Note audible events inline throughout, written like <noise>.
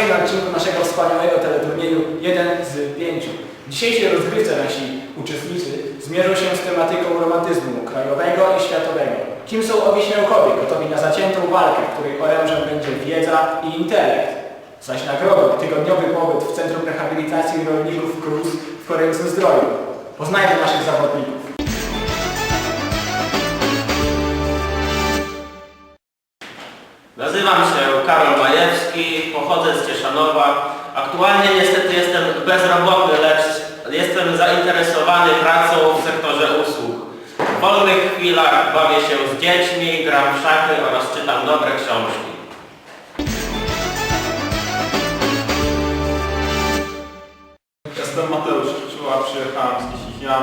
kolejnym odcinku naszego wspaniałego teleturnieju 1 z 5. W dzisiejszej rozgrywce nasi uczestnicy zmierzą się z tematyką romantyzmu krajowego i światowego. Kim są owi śmiałkowie, gotowi na zaciętą walkę, której orężem będzie wiedza i intelekt. Zaś nagrodą tygodniowy pobyt w Centrum Rehabilitacji Rolników KRUS w Koreńskim Zdroju. Poznajmy naszych zawodników. Pochodzę z Cieszanowa. Aktualnie niestety jestem bezrobotny, lecz jestem zainteresowany pracą w sektorze usług. W wolnych chwilach bawię się z dziećmi, gram w szachy oraz czytam dobre książki. Jestem Mateusz Czuła, przyjechałem z Kisichia.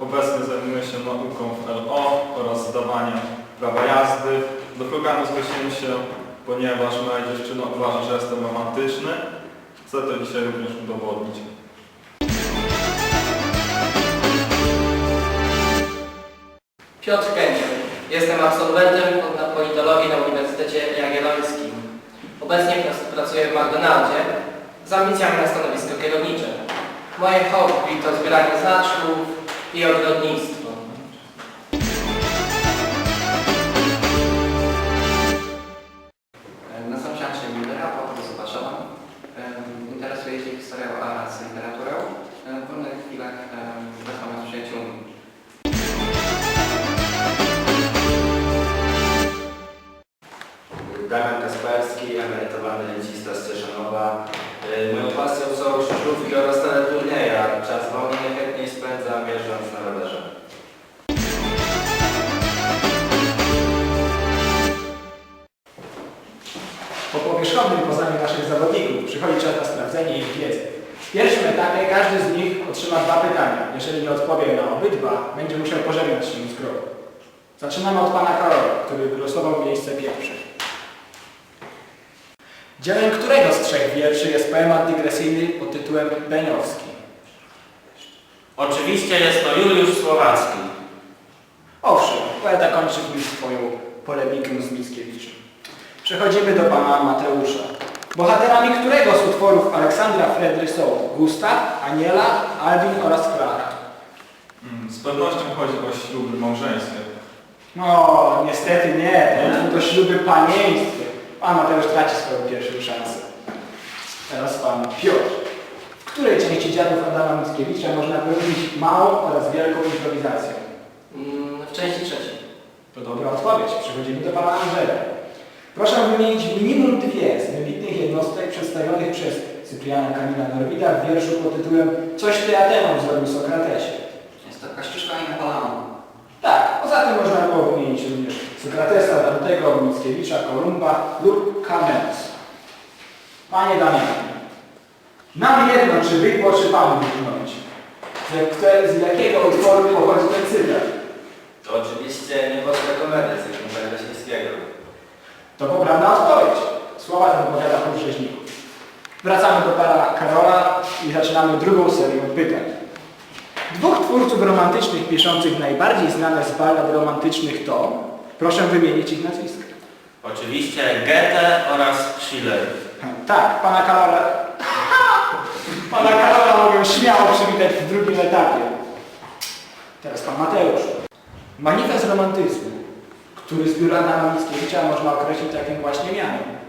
Obecnie zajmuję się nauką w LO oraz zdawaniem prawa jazdy. Do programu zgłosiłem się, ponieważ moja dziewczyna uważa, że jestem romantyczny. Chcę to dzisiaj również udowodnić. Piotr Kędziel. Jestem absolwentem na politologii na Uniwersytecie Jagiellońskim. Obecnie pracuję w McDonaldzie z ambicjami na stanowisko kierownicze. Moje hobby to zbieranie znaczków i ogrodnictwo. Każdy z nich otrzyma dwa pytania. Jeżeli nie odpowie na obydwa, będzie musiał pożegnać się z grą. Zaczynamy od pana Karola, który wylosował miejsce pierwsze. Dziełem którego z trzech wierszy jest poemat dygresyjny pod tytułem Beniowski? Oczywiście jest to Juliusz Słowacki. Owszem, poeta kończy w nim swoją polemikę z Mickiewiczem. Przechodzimy do pana Mateusza. Bohaterami którego z utworów Aleksandra Fredry są Gustaw, Aniela, Albin oraz Klara? Mm, Z pewnością chodzi o śluby małżeńskie. No, niestety nie. To, to śluby panieńskie. Pan Mateusz traci swoją pierwszą szansę. Teraz pan Piotr. W której części dziadów Adama Mickiewicza można wyróżnić małą oraz wielką improwizację? Mm, W części trzeciej. To dobra odpowiedź. Przechodzimy do pana Andrzeja. Proszę wymienić minimum dwie z wybitnych jednostek przedstawionych przez Cypriana Kamila Norwida w wierszu pod tytułem Coś ty Ateną zrobił Sokratesie. Jest to Kościuszka i Napoleon. Tak, poza tym można było wymienić również Sokratesa, Dantego, Mickiewicza, Kolumba lub Kamens. Panie Damianie, nam jedno, czy wygło, czy panu z jakiego utworu pochodzi ten cytat? To oczywiście nieboska komedia z Zygmunta Leśnickiego. To poprawna odpowiedź. Słowa te odpowiada pół rzeźników. Wracamy do pana Karola i zaczynamy drugą serię pytań. Dwóch twórców romantycznych piszących najbardziej znane z ballad romantycznych to, proszę wymienić ich nazwiska. Oczywiście Goethe oraz Schiller. Tak, pana Karola... <laughs> pana Karola mogę śmiało przywitać w drugim etapie. Teraz pan Mateusz. Manifest romantyzmu, który z biura Adama Mickiewicza można określić takim właśnie mianem.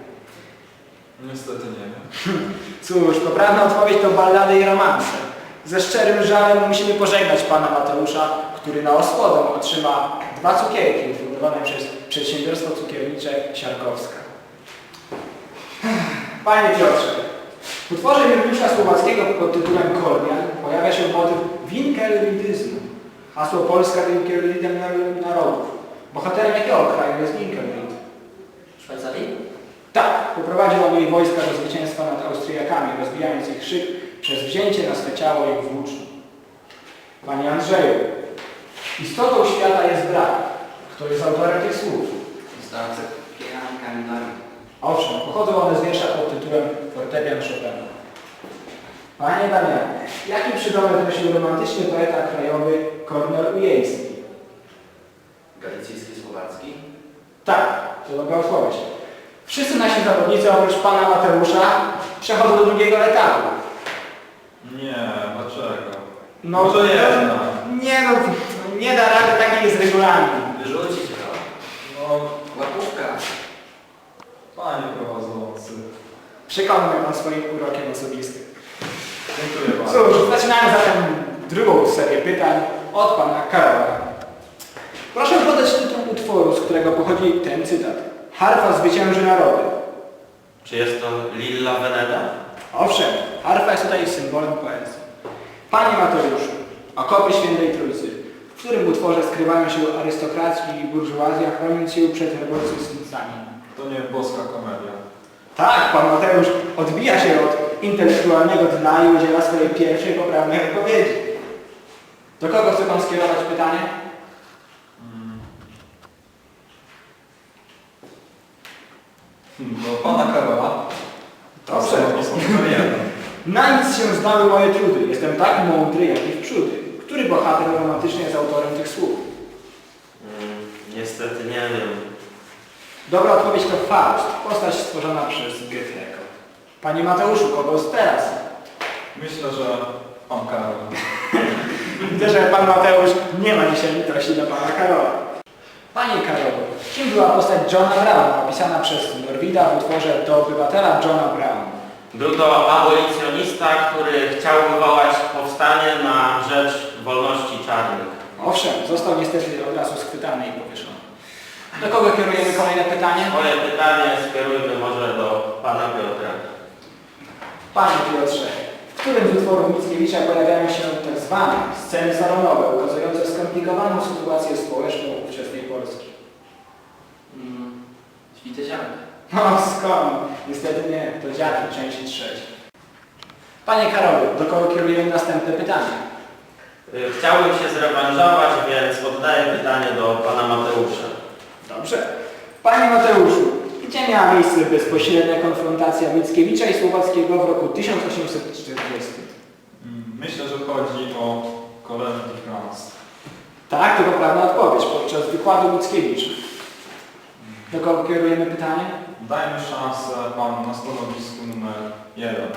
Niestety nie wiem. Cóż, poprawna odpowiedź to ballady i romanse. Ze szczerym żalem musimy pożegnać pana Mateusza, który na osłodę otrzyma dwa cukierki fundowane przez przedsiębiorstwo cukiernicze Siarkowska. Panie Piotrze, w utworze Juliusza Słowackiego pod tytułem Kolbian pojawia się motyw winkelridyzmu. Hasło Polska winkelridem narodów. Bohaterem jakiego kraju jest Winkelried? Szwajcarii? Tak, poprowadził on jej wojska do zwycięstwa nad Austriakami, rozbijając ich szyb przez wzięcie na swe ciało jak włóczni. Panie Andrzeju, istotą świata jest brak. Kto jest autorem tych słów? Kamil Norwid. Owszem, pochodzą one z wiersza pod tytułem Fortepian Chopina. Panie Damianie, jaki przydomek nosił romantyczny poeta krajowy Kornel Ujejski? Galicyjski Słowacki. Tak, to dobra odpowiedź. Wszyscy nasi zawodnicy oprócz pana Mateusza przechodzą do drugiego etapu. Nie, dlaczego? No, Może jednak. Nie no, nie da rady, taki jest regulamin. Wyrzucić go. No, Łapówka. panie prowadzący. Przekonał mnie pan swoim urokiem osobistym. Dziękuję bardzo. Cóż, zaczynamy zatem drugą serię pytań od pana Karola. Proszę podać tytuł utworu, z którego pochodzi ten cytat. Harfa zwycięży narody. Czy jest to Lilla Veneda? Owszem, harfa jest tutaj symbolem poezji. Panie Mateuszu, okopy świętej Trójcy, w którym utworze skrywają się arystokracji i burżuazja, chroniąc się przed rewolucjonistami. To nie boska komedia. Tak, pan Mateusz odbija się od intelektualnego dna i udziela swojej pierwszej poprawnej odpowiedzi. Do kogo chce pan skierować pytanie? Mm. Hmm, Do pana Karola. Dobrze. To są kariery. Na nic się zdały moje trudy. Jestem tak mądry, jak i wprzódy. Który bohater romantyczny jest autorem tych słów? Mm, niestety nie wiem. Dobra odpowiedź to Faust, postać stworzona przez Goethego. Panie Mateuszu, kogo teraz? Myślę, że pan Karol. <laughs> Widzę, że pan Mateusz nie ma dzisiaj litości do pana Karola. Panie Karolu, kim była postać Johna Browna opisana przez Norwida w utworze do obywatela Johna Brown? Był to abolicjonista, który chciał wywołać powstanie na rzecz wolności czarnych. Owszem, został niestety od razu schwytany i powieszony. Do kogo kierujemy kolejne pytanie? Moje pytanie skierujmy może do pana Piotra. Panie Piotrze, którym z utworów Mickiewicza pojawiają się tak zwane sceny salonowe, ukazujące skomplikowaną sytuację społeczną ówczesnej Polski? Mm, Świtezianka. <laughs> No skąd? Niestety nie, to dziadki części trzeciej. Panie Karolu, do kogo kierujemy następne pytanie? Y, Chciałbym się zrewanżować, więc oddaję pytanie do pana Mateusza. Dobrze. Panie Mateuszu, gdzie miała miejsce bezpośrednia konfrontacja Mickiewicza i Słowackiego w roku 1840? Mm, Myślę, że chodzi o Collège de France. Tak, to poprawna odpowiedź podczas wykładu Mickiewicza. Do kogo kierujemy pytanie? Dajmy szansę panu na stanowisku numer jeden.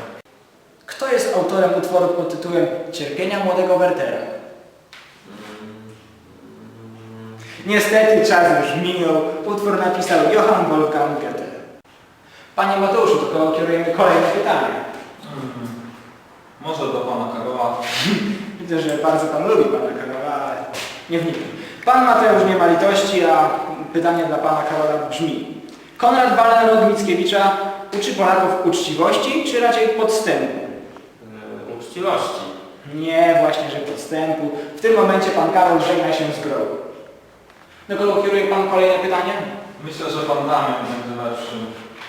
Kto jest autorem utworu pod tytułem Cierpienia młodego Wertera? Niestety czas już minął. Utwór napisał Johann Wolfgang Goethe. Panie Mateuszu, kogo kierujemy kolejne pytanie? Mhm. Może do pana Karola. <laughs> Widzę, że bardzo Pan lubi Pana Karola, ale nie wnikam. Pan Mateusz nie ma litości, a pytanie dla Pana Karola brzmi. Konrad Walner od Mickiewicza uczy Polaków uczciwości, czy raczej podstępu? Y, Uczciwości. Nie, właśnie, że podstępu. W tym momencie Pan Karol żegna się z grobu. Do kogo kieruje Pan kolejne pytanie? Myślę, że pan Damian będzie lepszym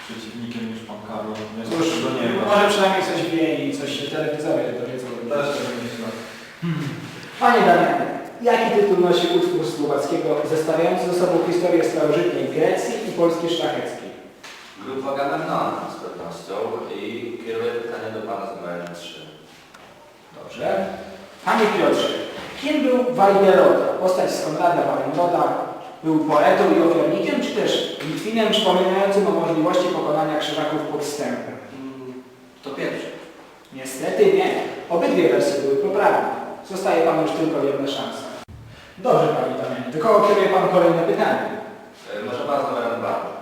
przeciwnikiem niż pan Karol. Nie Cóż, do niego. może przynajmniej coś wie i coś się telewizorze dowiedzą. Też tak myślę. Panie Damianie, jaki tytuł nosi utwór Słowackiego zestawiający ze sobą historię starożytnej Grecji i Polski szlacheckiej? Grupa Agamemnona z pewnością i kieruję pytanie do pana z numerem 3. Dobrze. Panie Piotrze, kim był Wajderoda? Postać z Konrada był poetą i ofiarnikiem, czy też Litwinem przypominającym o możliwości pokonania krzyżaków podstępem? Mm, To pierwszy. Niestety nie. Obydwie wersje były poprawne. Zostaje Panu już tylko jedna szansa. Dobrze, Panie Damianie. Kogo kieruje Pan kolejne pytanie? Y, Może pan z numerem 2.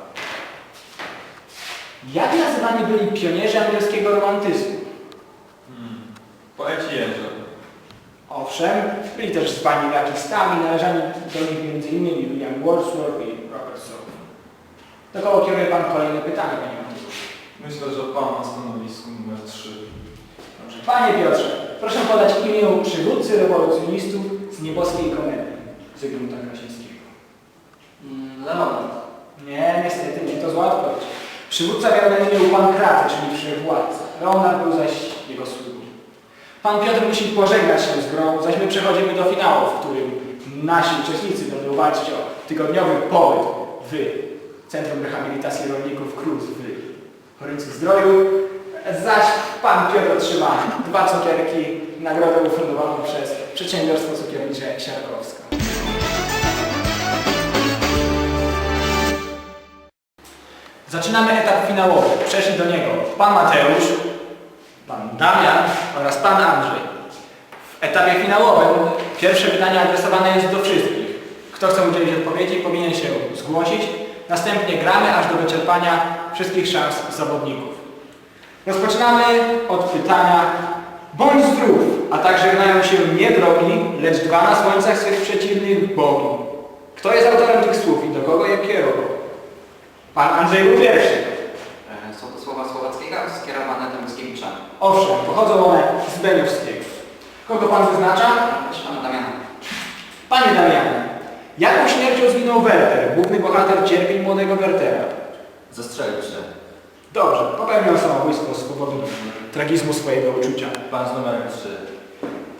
Jak nazywani byli pionierzy angielskiego romantyzmu? Hmm. Poeci Jerzy. Owszem, byli też zwani lakistami, należani do nich m.in. William Wordsworth i Robert Soule. Do kogo kieruje Pan kolejne pytanie, Panie Mateusz? Myślę, że pan na stanowisku numer 3. Dobrze. Panie Piotrze, proszę podać imię przywódcy rewolucjonistów z nieboskiej komedii Zygmunta Krasińskiego. Mm, Leonard. Nie, niestety nie, to zła odpowiedź. Przywódca miał na imię Pankraty, czyli wszechwładca. Leonard był zaś jego sługą. Pan Piotr musi pożegnać się z grą, zaś my przechodzimy do finału, w którym nasi uczestnicy będą walczyć o tygodniowy pobyt w Centrum Rehabilitacji Rolników Kruz w Choryncu Zdroju. Zaś pan Piotr otrzyma dwa cukierki, nagrodę ufundowaną przez Przedsiębiorstwo Cukiernicze Siarkowska. Zaczynamy etap finałowy. Przeszli do niego pan Mateusz, pan Damian oraz pan Andrzej. W etapie finałowym pierwsze pytanie adresowane jest do wszystkich. Kto chce udzielić odpowiedzi powinien się zgłosić. Następnie gramy aż do wyczerpania wszystkich szans zawodników. Rozpoczynamy od pytania Bądź zdrów, a tak żegnają się nie drogi, lecz dwa na słońcach swych przeciwnych bogi. Kto jest autorem tych słów i do kogo je kierował? Pan Andrzej był pierwszy. E, Są to słowa słowackiego skierowane do Mickiewicza. Owszem, pochodzą one z Beniowskiego. Kogo pan wyznacza? Pana Damiana. Panie Damianie, jaką śmiercią zginął Werter, główny bohater cierpień młodego Wertera? Zastrzelił się. Dobrze, popełnił samobójstwo z powodu tragizmu swojego uczucia. Pan z numerem 3.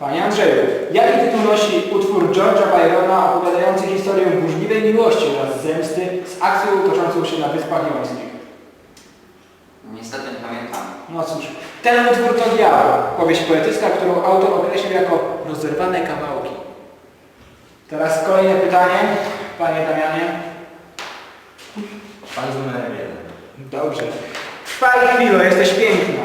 Panie Andrzeju, jaki tytuł nosi utwór George'a Byrona opowiadający historię burzliwej miłości oraz zemsty z akcją toczącą się na Wyspach Jońskich? Niestety nie pamiętam. No cóż, ten utwór to Diabeł, powieść poetycka, którą autor określił jako rozerwane kawałki. Teraz kolejne pytanie, panie Damianie. Pan z numerem 1. Dobrze. Trwaj chwilę, jesteś piękna.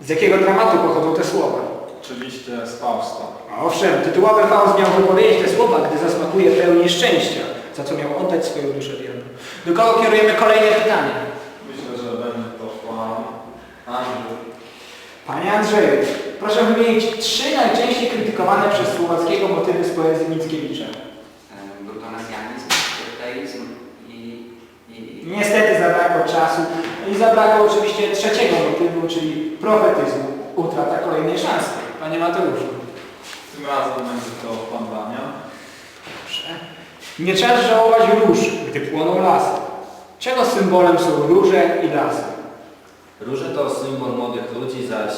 Z jakiego dramatu pochodzą te słowa? Oczywiście z Fausta. A Owszem, tytułowy Faust miał wypowiedzieć te słowa, gdy zasmakuje pełni szczęścia, za co miał oddać swoją duszę diabłu. Do kogo kierujemy kolejne pytanie? Myślę, że będzie to pan Andrzej. Panie Andrzeju, proszę wymienić trzy najczęściej krytykowane przez Słowackiego motywy z poezji Mickiewicza. Był to mesjanizm, kryteizm i... i... Niestety zabrakło czasu i zabrakło oczywiście trzeciego motywu, czyli profetyzmu, utrata kolejnej szansy. Panie Mateuszu. Tym razem będzie to pan Damian. Dobrze. Nie czas żałować róż, gdy płoną lasy. Czego symbolem są róże i lasy? Róże to symbol młodych ludzi, zaś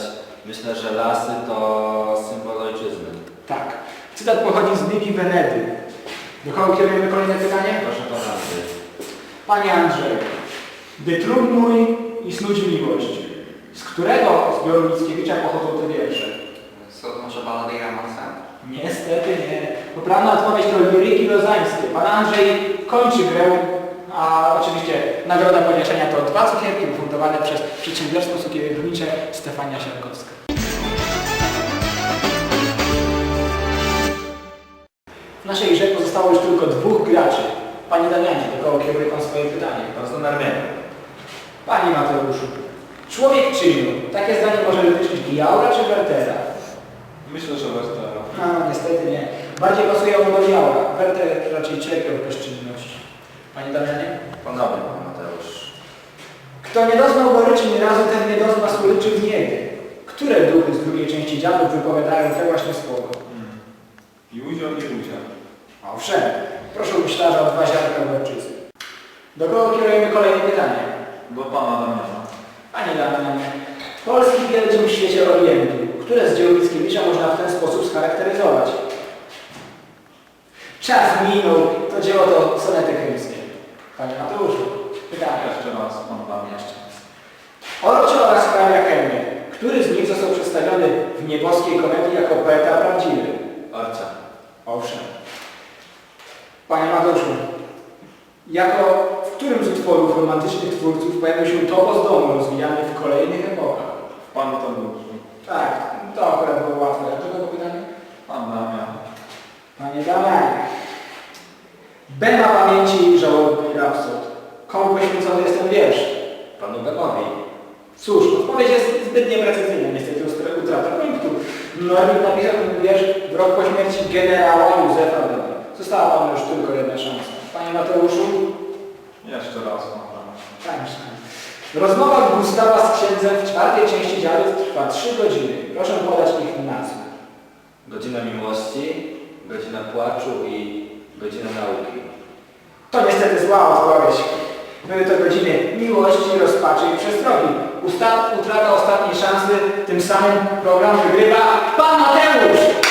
myślę, że lasy to symbol ojczyzny. Tak. Cytat pochodzi z Biblii Wenedy. Do kogo kierujemy kolejne pytanie? Proszę pana Andrzej. Panie Andrzej, gdy trud mój i snuć miłość, z którego zbioru Mickiewicza pochodzą te wiersze? Są to może balady romanse. Niestety nie. Poprawna odpowiedź to liryki lozańskie. Pan Andrzej kończy grę, a oczywiście nagroda poniesienia to dwa cukierki ufundowane przez przedsiębiorstwo cukiernicze Stefania Siarkowska. W naszej grze pozostało już tylko dwóch graczy. Panie Damianie, do kogo kieruje Pan swoje pytanie? Pan z numerem 1. Panie Mateuszu, człowiek czynu, takie zdanie może dotyczyć Diaura czy Wertera? Myślę, że Westera. No, niestety nie. Bardziej pasuje on do Diaura. Werter raczej cierpiał bezczynność. Panie Damianie? Ponownie pan Mateusz. Kto nie doznał goryczy nie razu, ten nie dozna słodyczy w niebie. Które duchy z drugiej części dziadów wypowiadają te właśnie słowa? Hmm. Józio i Ruzia. Owszem, proszę myślarza o dwa ziarnka gorczycy. Do kogo kierujemy kolejne pytanie? Do pana Damiana. Panie Damianie, polski pielgrzym w świecie Orientu. Które z dzieł Mickiewicza można w ten sposób scharakteryzować? Czas minął, to dzieło to sonety chemickie. Panie Mateuszu, pytanie. Jeszcze raz pan Damian. Orczy oraz hrabia chemię. Który z nich został przedstawiony w nieboskiej komedii jako poeta prawdziwy? Orcia. Owszem. Panie Mateuszu, jako w którym z utworów romantycznych twórców pojawił się topos domu rozwijany w kolejnych epokach? Pan Tadeuszu. Tak, to akurat było łatwe. Kogo pytanie? Pan Damian. Panie Damianie. B ma pamięci poświęcony jest ten wiersz? Panu Bemowi. Cóż, odpowiedź jest zbyt nieprecyzyjna, niestety utrata punktu. Norwid napisał ten wiersz w rok po śmierci generała Józefa Bema. Została panu już tylko jedna szansa. Panie Mateuszu? Jeszcze raz. Tańsza. Rozmowa Gustawa z księdzem w czwartej części dziadów trwa 3 godziny. Proszę podać ich nazwy. Godzina miłości, godzina płaczu i godzina nauki. To niestety zła odpowiedź. Były to godziny miłości, rozpaczy i przestrogi. Usta utrata ostatniej szansy, tym samym program wygrywa Pan Mateusz!